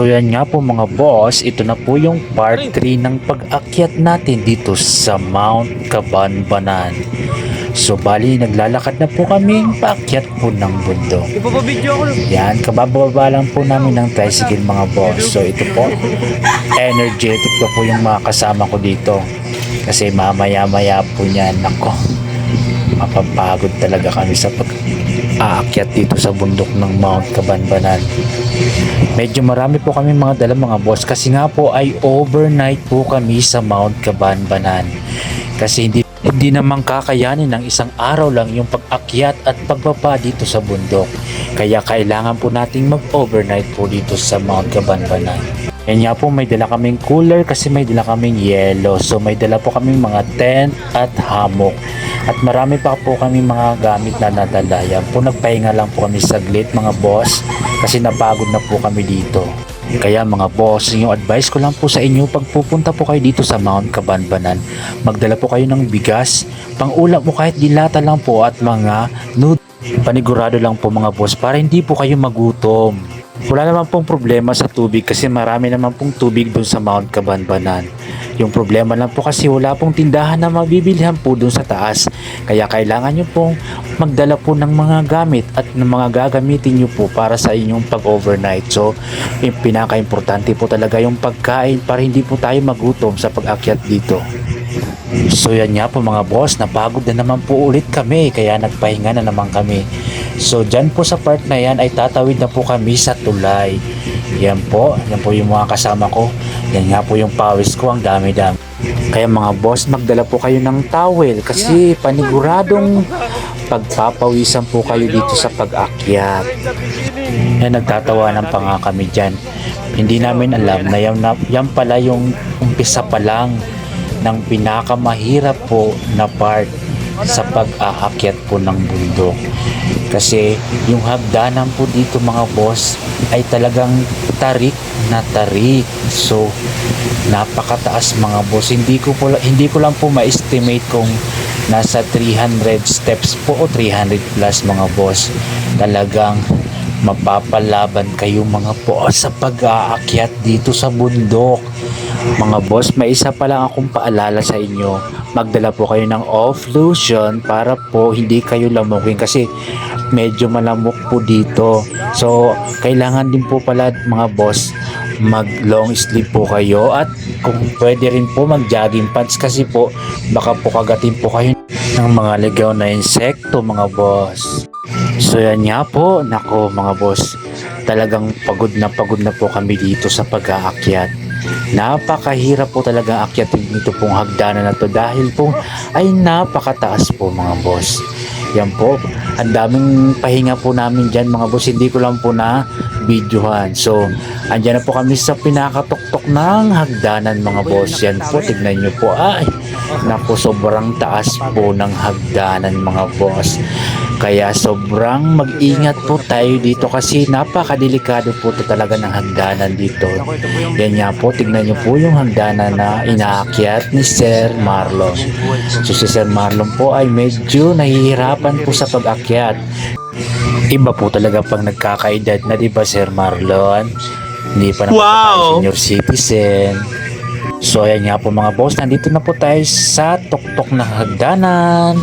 So yan nga po mga boss, ito na po yung part 3 ng pag-akyat natin dito sa Mount Kabanbanan. So bali, naglalakad na po kami paakyat po ng bundok. Yan, kabababa lang po namin ng tricycle mga boss. So ito po, energetic pa po yung mga kasama ko dito. Kasi mamaya-maya po niyan, nako, mapapagod talaga kami sa pag aakyat dito sa bundok ng Mount Kabanbanan. Medyo marami po kami mga dala mga boss kasi nga po ay overnight po kami sa Mount Kabanbanan. Kasi hindi hindi naman kakayanin ng isang araw lang yung pag-akyat at pagbaba dito sa bundok. Kaya kailangan po nating mag-overnight po dito sa Mount Kabanbanan. Yan nga po may dala kaming cooler kasi may dala kaming yelo. So may dala po kaming mga tent at hammock. At marami pa po kami mga gamit na nadala. Yan po nagpahinga lang po kami saglit mga boss kasi napagod na po kami dito. Kaya mga boss, yung advice ko lang po sa inyo pag pupunta po kayo dito sa Mount Kabanbanan, magdala po kayo ng bigas, pang-ulam mo kahit dilata lang po at mga noodles. Panigurado lang po mga boss para hindi po kayo magutom. Wala naman pong problema sa tubig kasi marami naman pong tubig doon sa Mount Kabanbanan. Yung problema lang po kasi wala pong tindahan na mabibilihan po doon sa taas. Kaya kailangan nyo pong magdala po ng mga gamit at ng mga gagamitin nyo po para sa inyong pag-overnight. So, yung pinaka-importante po talaga yung pagkain para hindi po tayo magutom sa pag-akyat dito. So yan nga po mga boss, napagod na naman po ulit kami kaya nagpahinga na naman kami. So dyan po sa part na yan ay tatawid na po kami sa tulay. Yan po, yan po yung mga kasama ko. Yan nga po yung pawis ko, ang dami-dami. Kaya mga boss, magdala po kayo ng towel kasi paniguradong pagpapawisan po kayo dito sa pag-akyat. Yan nagtatawanan pa nga kami dyan. Hindi namin alam na yan, na, yan pala yung umpisa pa lang ng pinakamahirap po na part sa pag-aakyat po ng bundok. Kasi yung hagdanan po dito mga boss ay talagang tarik na tarik. So napakataas mga boss. Hindi ko po hindi ko lang po ma-estimate kung nasa 300 steps po o 300 plus mga boss. Talagang mapapalaban kayo mga boss sa pag-aakyat dito sa bundok. Mga boss, may isa pa lang akong paalala sa inyo. Magdala po kayo ng off lotion para po hindi kayo lamukin kasi medyo malamok po dito. So, kailangan din po pala mga boss mag long sleeve po kayo at kung pwede rin po mag jogging pants kasi po baka po kagatin po kayo ng mga ligaw na insekto mga boss. So yan nga po, nako mga boss, talagang pagod na pagod na po kami dito sa pag-aakyat. Napakahirap po talaga akyatin nito pong hagdanan na to dahil po ay napakataas po mga boss. Yan po, ang daming pahinga po namin dyan mga boss, hindi ko lang po na videohan. So, andyan na po kami sa pinakatuktok ng hagdanan mga boss. Yan po, tignan nyo po. Ay, naku, sobrang taas po ng hagdanan mga boss. Kaya sobrang mag-ingat po tayo dito kasi napakadelikado po to talaga ng hagdanan dito. Yan nga po, tignan nyo po yung hagdanan na inaakyat ni Sir Marlon. So si Sir Marlon po ay medyo nahihirapan po sa pag-akyat. Iba po talaga pang nagkakaedad na 'di ba Sir Marlon? Hindi pa tayo Wow! senior citizen. So ayan nga po mga boss, nandito na po tayo sa tuktok na hagdanan.